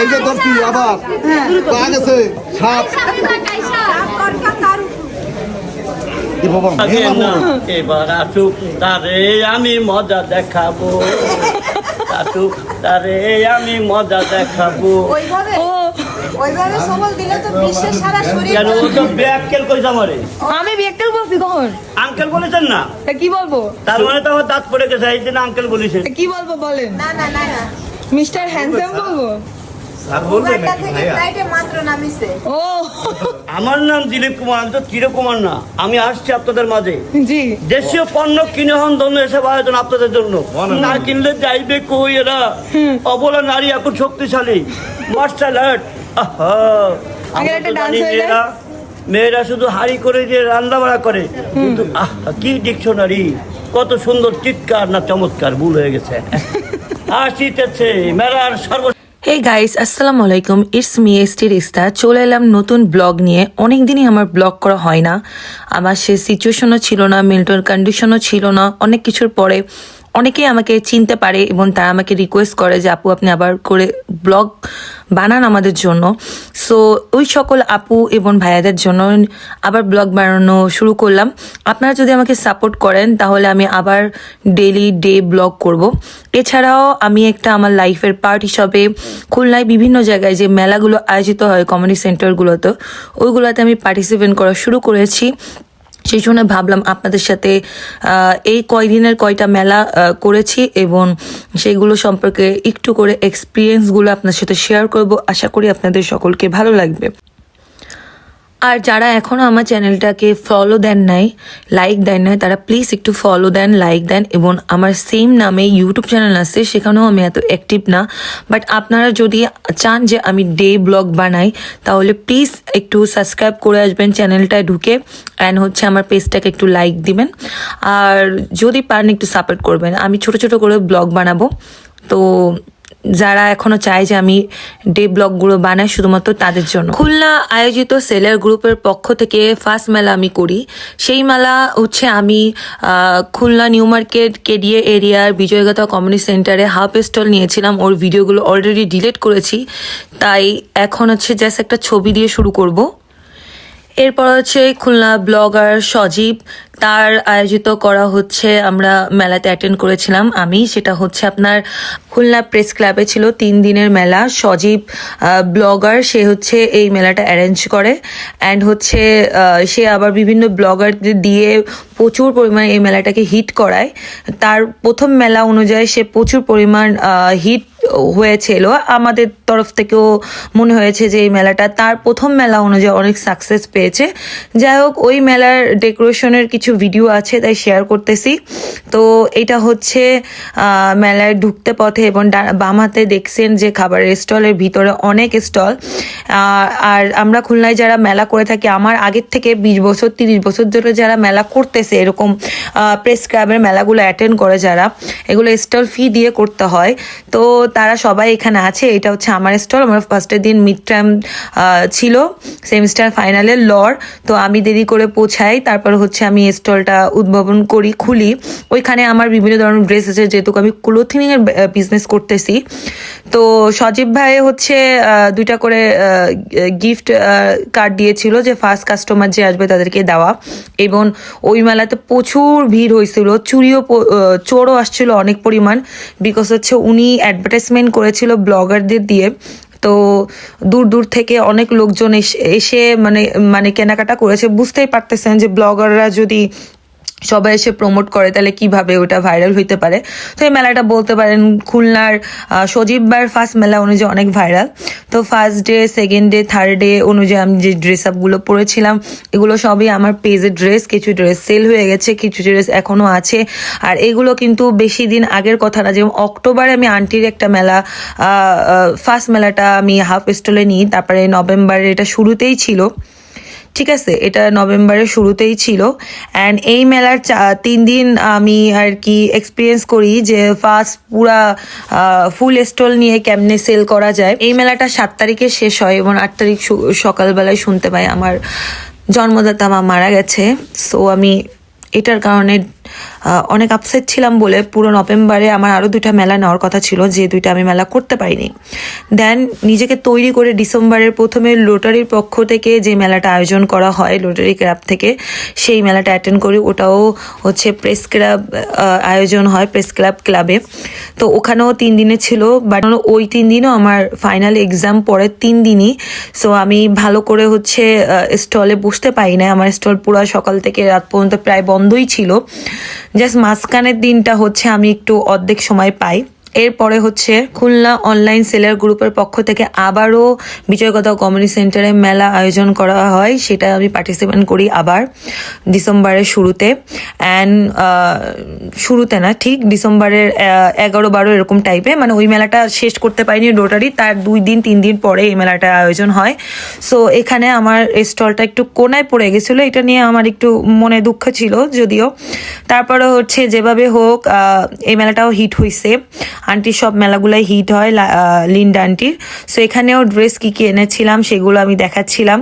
এই যে ধরছি আবার। পা গেছে সাপ এবার আসুক তারে আমি মজা দেখাবো। আসুক তারে আমি মজা দেখাবো। ওইভাবে ওইভাবে সবল দিলে তো বিশ্বের সারা শরীর কেন ও তো ব্যাককেল কইছে আমারে। আমি বলছি কখন? আঙ্কেল বলেছেন না? তা কি বলব? তার মানে তো আমার দাঁত পড়ে গেছে এই জন্য আঙ্কেল বলেছেন কি বলব বলেন? না না না না। মিস্টার হ্যান্ডসাম বলব? আমার নাম দিলীপ কুমার আমি তো চির কুমার না? আমি আসছি আপনাদের মাঝে। জি। দেশীয় পণ্য কিনে হন ধন্য এসব আয়োজন আপনাদের জন্য। না কিনলে যাইবে কই এরা? অবলা নারী এখন শক্তিশালী। মাস্টার dance মেয়েরা মেয়েরা শুধু হাড়ি করে দিয়ে রান্না বাড়া করে। কিন্তু আহ কি ডিকশনারি। কত সুন্দর চিৎকার না চমৎকার ভুল হয়ে গেছে। আসিতেছে মেলার সর্ব হে গাইস আসসালামু আলাইকুম। ইটস মি এসটি রিস্তা চলে এলাম নতুন ব্লগ নিয়ে। অনেক দিনই আমার ব্লগ করা হয় না। আমার সে সিচুয়েশনও ছিল না মেন্টাল কন্ডিশনও ছিল না। অনেক কিছুর পরে অনেকেই আমাকে চিনতে পারে এবং তারা আমাকে রিকোয়েস্ট করে যে, আপু, আপনি আবার করে ব্লগ বানান আমাদের জন্য। সো ওই সকল আপু এবং ভাইয়াদের জন্য আবার ব্লগ বানানো শুরু করলাম। আপনারা যদি আমাকে সাপোর্ট করেন, তাহলে আমি আবার ডেলি ডে ব্লগ করব। এছাড়াও আমি একটা আমার লাইফের পার্ট হিসাবে খুলনায় বিভিন্ন জায়গায় যে মেলাগুলো আয়োজিত হয় কমিউনিটি সেন্টারগুলোতে ওইগুলোতে আমি পার্টিসিপেট করা শুরু করেছি। সেই জন্য ভাবলাম আপনাদের সাথে এই কয়দিনের কয়টা মেলা করেছি এবং সেইগুলো সম্পর্কে একটু করে এক্সপিরিয়েন্সগুলো আপনার সাথে শেয়ার করব। আশা করি আপনাদের সকলকে ভালো লাগবে। আর যারা এখনও আমার চ্যানেলটাকে ফলো দেন নাই লাইক দেন নাই, তারা প্লিজ একটু ফলো দেন লাইক দেন এবং আমার সেম নামে ইউটিউব চ্যানেল আছে, সেখানেও আমি এত অ্যাক্টিভ না। বাট আপনারা যদি চান যে আমি ডে ব্লগ বানাই, তাহলে প্লিজ একটু সাবস্ক্রাইব করে আসবেন চ্যানেলটায় ঢুকে অ্যান্ড হচ্ছে আমার পেজটাকে একটু লাইক দিবেন। আর যদি পারেন একটু সাপোর্ট করবেন। আমি ছোট ছোট করে ব্লগ বানাবো। তো যারা এখনও চায় যে আমি ডে ব্লগগুলো বানাই শুধুমাত্র তাদের জন্য। খুলনা আয়োজিত সেলার গ্রুপের পক্ষ থেকে ফার্স্ট মেলা আমি করি। সেই মেলা হচ্ছে আমি খুলনা নিউ মার্কেট, কেডিএ এরিয়ার বিজয়গাতা কমিউনিটি সেন্টারে হাফ স্টল নিয়েছিলাম। ওর ভিডিওগুলো অলরেডি ডিলিট করেছি। তাই এখন হচ্ছে জাস্ট একটা ছবি দিয়ে শুরু করব। এরপর হচ্ছে খুলনা ব্লগার সজীব তার আয়োজিত করা হচ্ছে, আমরা মেলাতে অ্যাটেন্ড করেছিলাম। আমি, সেটা হচ্ছে আপনার খুলনা প্রেস ক্লাবে ছিল তিন দিনের মেলা। সজীব ব্লগার সে হচ্ছে এই মেলাটা অ্যারেঞ্জ করে। অ্যান্ড হচ্ছে সে আবার বিভিন্ন ব্লগারদের দিয়ে প্রচুর পরিমাণে এই মেলাটাকে হিট করায়। তার প্রথম মেলা অনুযায়ী সে প্রচুর পরিমাণ হিট হয়েছিল। আমাদের তরফ থেকেও মনে হয়েছে যে এই মেলাটা তার প্রথম মেলা অনুযায়ী অনেক সাকসেস পেয়েছে। যাই হোক, ওই মেলার ডেকোরেশনের কিছু ভিডিও আছে, তাই শেয়ার করতেছি। তো এটা হচ্ছে মেলায় ঢুকতে পথে এবং বাম হাতে দেখছেন যে খাবারের স্টলের ভিতরে অনেক স্টল। আর আমরা খুলনায় যারা মেলা করে থাকি, আমার আগের থেকে বিশ বছর, তিরিশ বছর ধরে যারা মেলা করতেছে, এরকম প্রেস ক্লাবের মেলাগুলো অ্যাটেন্ড করে যারা, এগুলো স্টল ফি দিয়ে করতে হয়। তো তারা সবাই এখানে আছে, এটা হচ্ছে আমার স্টল, আমার ফার্স্টের দিন মিড টাইম ছিল সেমিস্টার ফাইনালের লর তো আমি দেরি করে পৌঁছাই, তারপর হচ্ছে আমি স্টলটা উদ্ভাবন করি, খুলি। ওইখানে আমার বিভিন্ন ধরনের ড্রেস আছে, যেহেতু আমি ক্লোথিং এর বিজনেস করতেছি। তো সজীব ভাই হচ্ছে দুইটা করে গিফট কার্ড দিয়েছিল যে ফার্স্ট কাস্টমার যে আসবে তাদেরকে দেওয়া। এবং ওই মেলাতে প্রচুর ভিড় হয়েছিল, চুরিও চোরও আসছিল অনেক পরিমাণ বিকজ হচ্ছে উনি অ্যাডভার্টাইজমেন্ট করেছিল ব্লগারদের দিয়ে। তো দূর দূর থেকে অনেক লোকজন এসে- এসে মানে মানে কেনাকাটা করেছে। বুঝতেই পারতেছেন যে ব্লগাররা যদি সবাই এসে প্রমোট করে তাহলে কীভাবে ওটা ভাইরাল হইতে পারে? তো এই মেলাটা বলতে পারেন খুলনার সজীব বার ফার্স্ট মেলা অনুযায়ী অনেক ভাইরাল তো first day second day third day অনুযায়ী আমি যে ড্রেস আপগুলো পরেছিলাম, এগুলো সবই আমার পেজের ড্রেস কিছু ড্রেস সেল হয়ে গেছে, কিছু ড্রেস এখনও আছে। আর এগুলো কিন্তু বেশি দিন আগের কথা না যেমন অক্টোবরে আমি আন্টির একটা মেলা ফার্স্ট মেলাটা আমি হাফ স্টলে নিই, তারপরে নভেম্বরে এটা শুরুতেই ছিল। ঠিক আছে, এটা নভেম্বরের শুরুতেই ছিল। অ্যান্ড এই মেলার তিন দিন আমি আর কি এক্সপিরিয়েন্স করি যে ফার্স্ট পুরা ফুল স্টল নিয়ে কেমনে সেল করা যায়। এই মেলাটা সাত তারিখে শেষ হয় এবং আট তারিখ সকালবেলায় শুনতে পাই। আমার জন্মদাতা মা মারা গেছে। সো আমি এটার কারণে অনেক আপসেট ছিলাম বলে পুরো নভেম্বরে আমার আরও দুইটা মেলা নেওয়ার কথা ছিল, যে দুইটা আমি মেলা করতে পারিনি। দেন নিজেকে তৈরি করে ডিসেম্বরের প্রথমে লোটারির পক্ষ থেকে যে মেলাটা আয়োজন করা হয়, লোটারি ক্লাব থেকে সেই মেলাটা অ্যাটেন্ড করি। ওটাও হচ্ছে প্রেস ক্লাব আয়োজন হয় প্রেস ক্লাব ক্লাবে তো ওখানেও তিন দিনে ছিল বাট ওই তিন দিনও আমার ফাইনাল এক্সাম পরের তিন দিনই। সো আমি ভালো করে হচ্ছে স্টলে বসতে পারি না আমার স্টল পুরো সকাল থেকে রাত পর্যন্ত প্রায় বন্ধই ছিল। জাস্ট মাঝখানের দিনটা হচ্ছে আমি একটু অর্ধেক সময় পাই। এরপরে হচ্ছে খুলনা অনলাইন সেলার গ্রুপের পক্ষ থেকে আবারও বিজয়গত কমিউনিটি সেন্টারে মেলা আয়োজন করা হয়, সেটা আমি পার্টিসিপেট করি আবার ডিসেম্বরের শুরুতে। অ্যান্ড শুরুতে না, ঠিক ডিসেম্বরের এগারো বারো এরকম টাইপে মানে ওই মেলাটা শেষ করতে পারিনি রোটারি তার দুই দিন, তিন দিন পরে এই মেলাটা আয়োজন হয়। সো এখানে আমার স্টলটা একটু কোনায় পড়ে গেছিল, এটা নিয়ে আমার একটু মনে দুঃখ ছিল যদিও। তারপরে হচ্ছে যেভাবে হোক এই মেলাটাও হিট হয়েছে আন্টির সব মেলাগুলাই হিট হয় লিন্ডা আন্টির। সো এখানেও ড্রেস কী কী এনেছিলাম সেগুলো আমি দেখাচ্ছিলাম।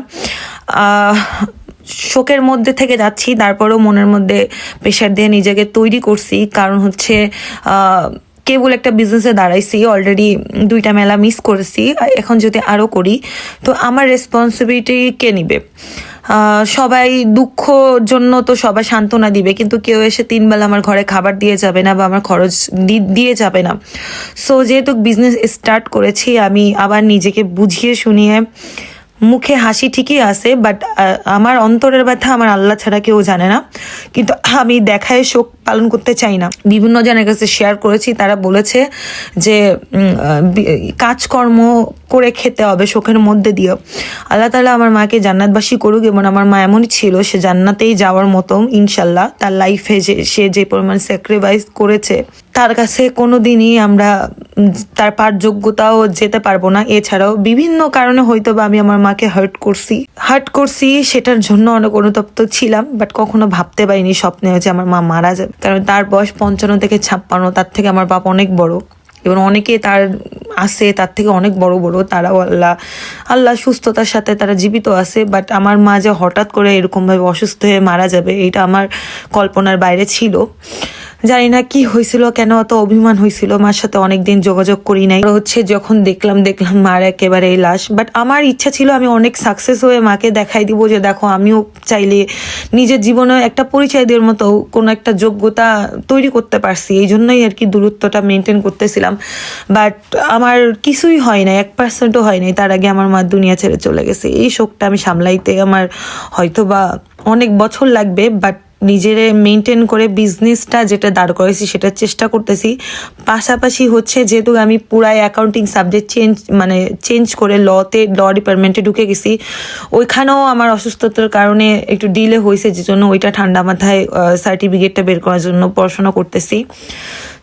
শোকের মধ্যে থেকে যাচ্ছি, তারপরেও মনের মধ্যে প্রেশার দিয়ে নিজেকে তৈরি করছি। কারণ হচ্ছে কেবল একটা বিজনেসে দাঁড়াইছি অলরেডি দুইটা মেলা মিস করেছি। এখন যদি আরও করি, তো আমার রেসপন্সিবিলিটি কে নিবে? সবাই দুঃখ জন্য তো সবাই সান্ত্বনা দিবে, কিন্তু কেউ এসে তিনবেলা আমার ঘরে খাবার দিয়ে যাবে না বা আমার খরচ দিয়ে যাবে না। সো যেহেতু বিজনেস স্টার্ট করেছি, আমি আবার নিজেকে বুঝিয়ে শুনিয়ে মুখে হাসি ঠিকই আছে বাট আমার অন্তরের ব্যথা আমার আল্লাহ ছাড়া কেউ জানে না। কিন্তু আমি দেখায় শোক পালন করতে চাই না। বিভিন্ন জনের কাছে শেয়ার করেছি, তারা বলেছে যে কাজকর্ম করে খেতে হবে, শোকের মধ্যে দিয়েও আল্লাহ তালা আমার মাকে জান্নাতবাসী করুক এবং আমার মা এমনই ছিল, সে জান্নাতেই যাওয়ার মতো ইনশাল্লাহ তার লাইফে যে, সে যে পরিমাণ স্যাক্রিফাইস করেছে, তার কাছে কোনো দিনই আমরা তার পার যোগ্যতাও যেতে পারব না। এছাড়াও বিভিন্ন কারণে হয়তো বা আমি আমার মাকে হার্ট করছি। হার্ট করছি, সেটার জন্য অনেক অনুতপ্ত ছিলাম বাট কখনো ভাবতে পারিনি, স্বপ্নে যে আমার মা মারা যাবে। কারণ তার বয়স পঞ্চান্ন থেকে ছাপ্পান্ন, তার থেকে আমার বাপ অনেক বড়। এবং অনেকে তার আছে, তার থেকে অনেক বড় বড়। তারাও আল্লাহ আল্লাহ সুস্থতার সাথে তারা জীবিত আছে বাট আমার মা যে হঠাৎ করে এরকমভাবে অসুস্থ হয়ে মারা যাবে এটা আমার কল্পনার বাইরে ছিল। জানি না কি হয়েছিল, কেন অত অভিমান হয়েছিল, মার সাথে অনেকদিন যোগাযোগ করি নাই। হচ্ছে যখন দেখলাম দেখলাম মার একেবারে লাশ বাট আমার ইচ্ছা ছিল আমি অনেক সাকসেস হয়ে মাকে দেখাই দিব যে, দেখো, আমিও চাইলে নিজের জীবনে একটা পরিচয় দেওয়ার মতো কোনো একটা যোগ্যতা তৈরি করতে পারছি। এই জন্যই আর কি দূরত্বটা মেনটেন করতেছিলাম। বাট আমার কিছুই হয় না এক পার্সেন্টও হয় নাই। তার আগে আমার মা দুনিয়া ছেড়ে চলে গেছে। এই শোকটা আমি সামলাইতে আমার হয়তো বা অনেক বছর লাগবে বাট নিজেরে মেনটেন করে বিজনেসটা যেটা দাঁড় করেছি সেটার চেষ্টা করতেছি। পাশাপাশি হচ্ছে যেহেতু আমি পুরাই অ্যাকাউন্টিং সাবজেক্ট চেঞ্জ মানে চেঞ্জ করে লতে ল ডিপার্টমেন্টে ঢুকে গেছি, ওইখানেও আমার অসুস্থতার কারণে একটু ডিলে হয়েছে যে জন্য ওইটা ঠান্ডা মাথায় সার্টিফিকেটটা বের করার জন্য পড়াশোনা করতেছি।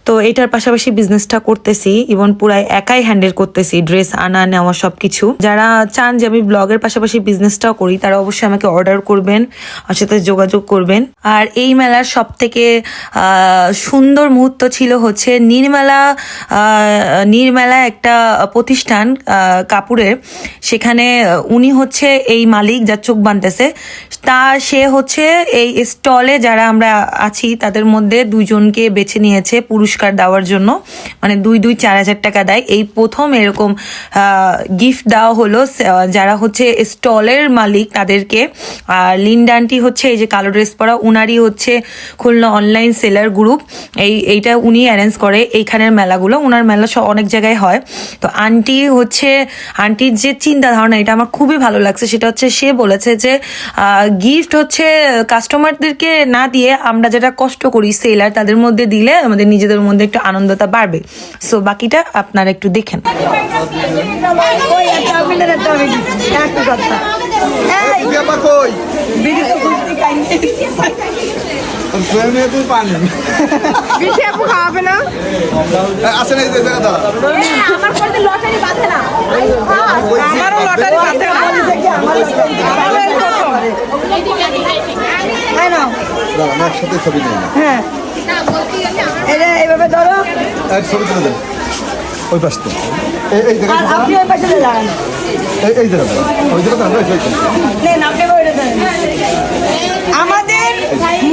তো এটার পাশাপাশি বিজনেসটা করতেছি। এবং পুরাই একাই হ্যান্ডেল করতেছি ড্রেস আনা, নেওয়া সব কিছু যারা চান যে আমি ব্লগের পাশাপাশি বিজনেসটাও করি, তারা অবশ্যই আমাকে অর্ডার করবেন, আমার সাথে যোগাযোগ করবেন। আর এই মেলার সব থেকে সুন্দর মুহূর্ত ছিল হচ্ছে নির্মেলা নির্মেলা একটা প্রতিষ্ঠান কাপুরের। সেখানে উনি হচ্ছে এই মালিক যার চোখ বানতেছে। তা সে হচ্ছে এই স্টলে যারা আমরা আছি, তাদের মধ্যে দুজনকে বেছে নিয়েছে পুরস্কার দেওয়ার জন্য মানে দুই দুই চার হাজার টাকা দেয়। এই প্রথম এরকম গিফট দেওয়া হলো যারা হচ্ছে স্টলের মালিক তাদেরকে। আর লিন্ডানটি হচ্ছে, এই যে কালো ড্রেস পরা, উনারই হচ্ছে খুলনা অনলাইন সেলার গ্রুপ। এই, এইটা উনি অ্যারেঞ্জ করে, এইখানের মেলাগুলো। উনার মেলা সব অনেক জায়গায় হয়। তো আন্টি হচ্ছে, আন্টির যে চিন্তা ধারণা এটা আমার খুবই ভালো লাগছে। সেটা হচ্ছে, সে বলেছে যে গিফট হচ্ছে কাস্টমারদেরকে না দিয়ে আমরা যেটা কষ্ট করি, সেলার তাদের মধ্যে দিলে আমাদের নিজেদের মধ্যে একটু আনন্দতা বাড়বে। সো বাকিটা আপনারা একটু দেখেন। একসাথে ছবি হ্যাঁ। এটা এইভাবে ধরো। ছবি তুলে দেন। ওই পাশ থেকে এই এই আপনি ওই পাশে দাঁড়ান। এই এই জায়গা ওই জায়গা দাঁড়া ওই জায়গা আপনি ওইটা আমাদের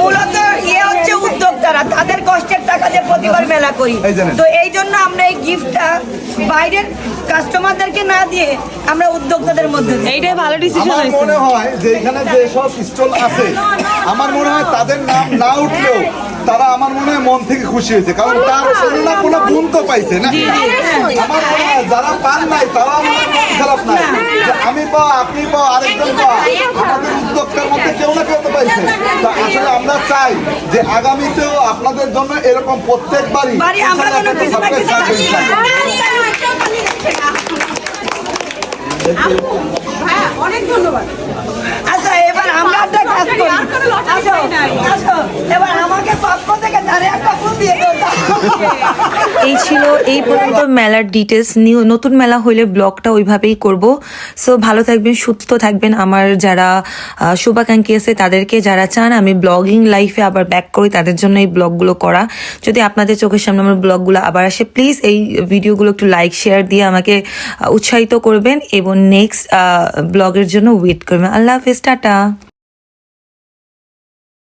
মূলত ইয়ে হচ্ছে উদ্যোক্তা যারা তাদের কষ্টের টাকা দিয়ে প্রতিবার মেলা করি। তো এই জন্য আমরা এই গিফটটা বাইরের কাস্টমারদেরকে না দিয়ে আমরা উদ্যোক্তাদের মধ্যে এইটাই ভালো ডিসিশন হয়েছে। মনে হয় যে এখানে যে সব স্টল আছে আমার মনে হয় তাদের নাম না উঠলেও তারা আমার মনে হয় মন থেকে খুশি হয়েছে কারণ তার কোনো না কোনো গুণ তো পাইছে না। আমার মনে হয় যারা পান নাই তারা আমার খারাপ নাই। আমি পাও আপনি পাও আরেকজন পাও। আমাদের উদ্যোক্তার মধ্যে কেউ না কেউ তো পাইছে। তা আসলে আমরা চাই যে আগামীতেও আপনাদের জন্য এরকম প্রত্যেকবারই বাড়ি আমরা যেন কিছু না কিছু থাকবে ইনশাআল্লাহ। ভাইয়া অনেক ধন্যবাদ। আমরা একটা কাজ করি। আসো আসো। এবার আমাকে পক্ষ থেকে তারে একটা ফুল দিয়ে দাও। এই ছিল এই পর্যন্ত মেলার ডিটেলস নিউ নতুন মেলা হইলে ব্লগটা ওইভাবেই করব। সো ভালো থাকবেন সুস্থ থাকবেন। আমার যারা শুভাকাঙ্ক্ষী আছে তাদেরকে যারা চান আমি ব্লগিং লাইফে আবার ব্যাক করি তাদের জন্য এই ব্লগগুলো করা। যদি আপনাদের চোখের সামনে আমার ব্লগগুলো আবার আসে প্লিজ এই ভিডিওগুলো একটু লাইক শেয়ার দিয়ে আমাকে উৎসাহিত করবেন। এবং নেক্সট ব্লগের জন্য ওয়েট করবেন। আল্লাহ হাফিজ টাটা।